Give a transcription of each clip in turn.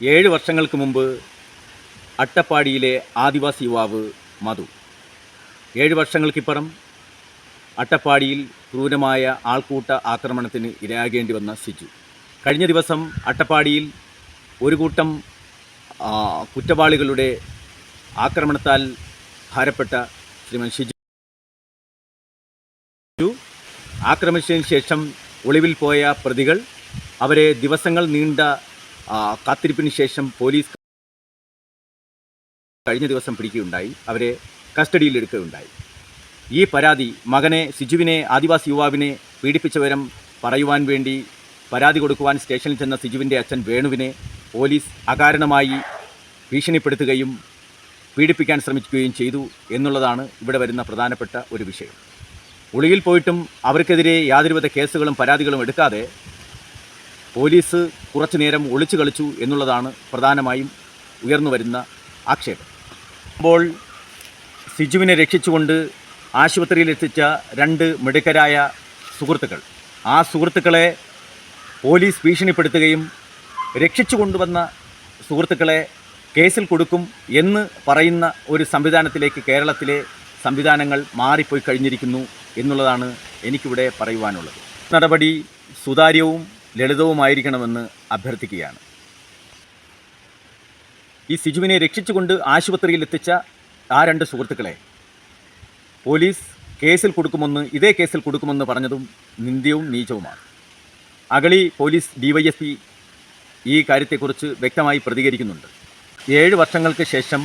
ഏഴ് വർഷങ്ങൾക്ക് മുമ്പ് അട്ടപ്പാടിയിലെ ആദിവാസി യുവാവ് മധു. ഏഴ് വർഷങ്ങൾക്കിപ്പുറം അട്ടപ്പാടിയിൽ ക്രൂരമായ ആൾക്കൂട്ട ആക്രമണത്തിന് ഇരയാകേണ്ടി വന്ന സിജു. കഴിഞ്ഞ ദിവസം അട്ടപ്പാടിയിൽ ഒരു കൂട്ടം കുറ്റവാളികളുടെ ആക്രമണത്താൽ ഭാരപ്പെട്ട ശ്രീമൻ ഷിജു ആക്രമിച്ചതിന് ശേഷം ഒളിവിൽ പോയ പ്രതികൾ അവരെ ദിവസങ്ങൾ നീണ്ട കാത്തിരിപ്പിന് ശേഷം പോലീസ് കഴിഞ്ഞ ദിവസം പിടിക്കുകയുണ്ടായി. അവരെ കസ്റ്റഡിയിലെടുക്കുകയുണ്ടായി ഈ പരാതി മകനെ സിജുവിനെ ആദിവാസി യുവാവിനെ പീഡിപ്പിച്ച വിവരം പറയുവാൻ വേണ്ടി പരാതി കൊടുക്കുവാൻ സ്റ്റേഷനിൽ ചെന്ന സിജുവിന്റെ അച്ഛൻ വേണുവിനെ പോലീസ് അകാരണമായി ഭീഷണിപ്പെടുത്തുകയും പീഡിപ്പിക്കാൻ ശ്രമിക്കുകയും ചെയ്തു എന്നുള്ളതാണ് ഇവിടെ വരുന്ന പ്രധാനപ്പെട്ട ഒരു വിഷയം. ഒളിയിൽ പോയിട്ടും അവർക്കെതിരെ യാതൊരുവിധ കേസുകളും പരാതികളും എടുക്കാതെ പോലീസ് കുറച്ചു നേരം ഒളിച്ചു കളിച്ചു എന്നുള്ളതാണ് പ്രധാനമായും ഉയർന്നു വരുന്ന ആക്ഷേപം. അപ്പോൾ സിജുവിനെ രക്ഷിച്ചുകൊണ്ട് ആശുപത്രിയിൽ എത്തിച്ച രണ്ട് മിടുക്കരായ സുഹൃത്തുക്കൾ. ആ സുഹൃത്തുക്കളെ പോലീസ് ഭീഷണിപ്പെടുത്തുകയും രക്ഷിച്ചു കൊണ്ടുവന്ന സുഹൃത്തുക്കളെ കേസിൽ കൊടുക്കും എന്ന് പറയുന്ന ഒരു സംവിധാനത്തിലേക്ക് കേരളത്തിലെ സംവിധാനങ്ങൾ മാറിപ്പോയി കഴിഞ്ഞിരിക്കുന്നു എന്നുള്ളതാണ് എനിക്കിവിടെ പറയുവാനുള്ളത്. നടപടി സുതാര്യവും ലളിതവുമായിരിക്കണമെന്ന് അഭ്യർത്ഥിക്കുകയാണ്. ഈ സിജുവിനെ രക്ഷിച്ചുകൊണ്ട് ആശുപത്രിയിൽ എത്തിച്ച ആ രണ്ട് സുഹൃത്തുക്കളെ പോലീസ് കേസിൽ കൊടുക്കുമെന്ന് ഇതേ കേസിൽ കൊടുക്കുമെന്ന് പറഞ്ഞതും നിന്ദ്യവും നീചവുമാണ്. അഗളി പോലീസ് ഡിവൈഎസ്പി ഈ കാര്യത്തെക്കുറിച്ച് വ്യക്തമായി പ്രതികരിക്കുന്നുണ്ട്. ഏഴ് വർഷങ്ങൾക്ക് ശേഷം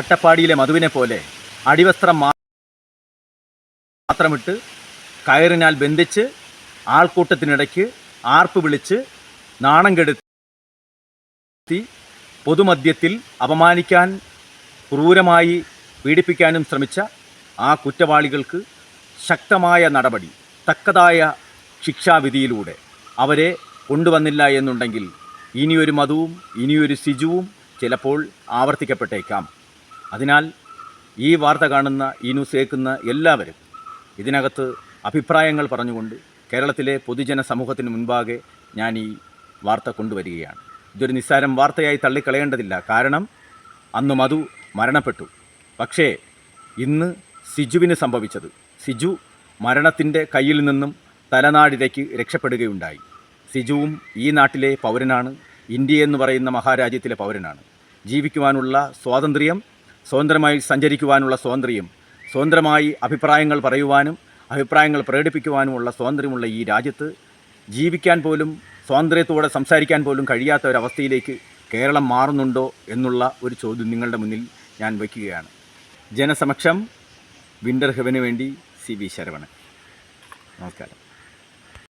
അട്ടപ്പാടിയിലെ മധുവിനെ പോലെ അടിവസ്ത്രം മാത്രമിട്ട് കയറിനാൽ ബന്ധിച്ച് ആൾക്കൂട്ടത്തിനിടയ്ക്ക് ആർപ്പ് വിളിച്ച് നാണം കെടുത്തി പൊതുമധ്യത്തിൽ അപമാനിക്കാൻ ക്രൂരമായി പീഡിപ്പിക്കാനും ശ്രമിച്ച ആ കുറ്റവാളികൾക്ക് ശക്തമായ നടപടി തക്കതായ ശിക്ഷാവിധിയിലൂടെ അവരെ കൊണ്ടുവന്നില്ല എന്നുണ്ടെങ്കിൽ ഇനിയൊരു മധുവും ഇനിയൊരു സിജുവും ചിലപ്പോൾ ആവർത്തിക്കപ്പെട്ടേക്കാം. അതിനാൽ ഈ വാർത്ത കാണുന്ന ഈ ന്യൂസ് കേൾക്കുന്ന എല്ലാവരും ഇതിനകത്ത് അഭിപ്രായങ്ങൾ പറഞ്ഞുകൊണ്ട് കേരളത്തിലെ പൊതുജന സമൂഹത്തിന് മുൻപാകെ ഞാൻ ഈ വാർത്ത കൊണ്ടുവരികയാണ്. ഇതൊരു നിസ്സാരം വാർത്തയായി തള്ളിക്കളയേണ്ടതില്ല. കാരണം അന്ന് മധു മരണപ്പെട്ടു. പക്ഷേ ഇന്ന് സിജുവിന് സംഭവിച്ചത്. സിജു മരണത്തിന്റെ കയ്യിൽ നിന്നും തലനാടിലേക്ക് രക്ഷപ്പെടുകയുണ്ടായി. സിജുവും ഈ നാട്ടിലെ പൗരനാണ്. ഇന്ത്യ എന്ന് പറയുന്ന മഹാരാജ്യത്തിലെ പൗരനാണ്. ജീവിക്കുവാനുള്ള സ്വാതന്ത്ര്യം സ്വതന്ത്രമായി സഞ്ചരിക്കുവാനുള്ള സ്വാതന്ത്ര്യം സ്വതന്ത്രമായി അഭിപ്രായങ്ങൾ പറയുവാനും അഭിപ്രായങ്ങൾ പ്രകടിപ്പിക്കുവാനുമുള്ള സ്വാതന്ത്ര്യമുള്ള ഈ രാജ്യത്ത് ജീവിക്കാൻ പോലും സ്വാതന്ത്ര്യത്തോടെ സംസാരിക്കാൻ പോലും കഴിയാത്ത ഒരവസ്ഥയിലേക്ക് കേരളം മാറുന്നുണ്ടോ എന്നുള്ള ഒരു ചോദ്യം നിങ്ങളുടെ മുന്നിൽ ഞാൻ വയ്ക്കുകയാണ്. ജനസമക്ഷം വിന്റർ ഹെവന് വേണ്ടി സി വി ശരവണൻ. നമസ്കാരം.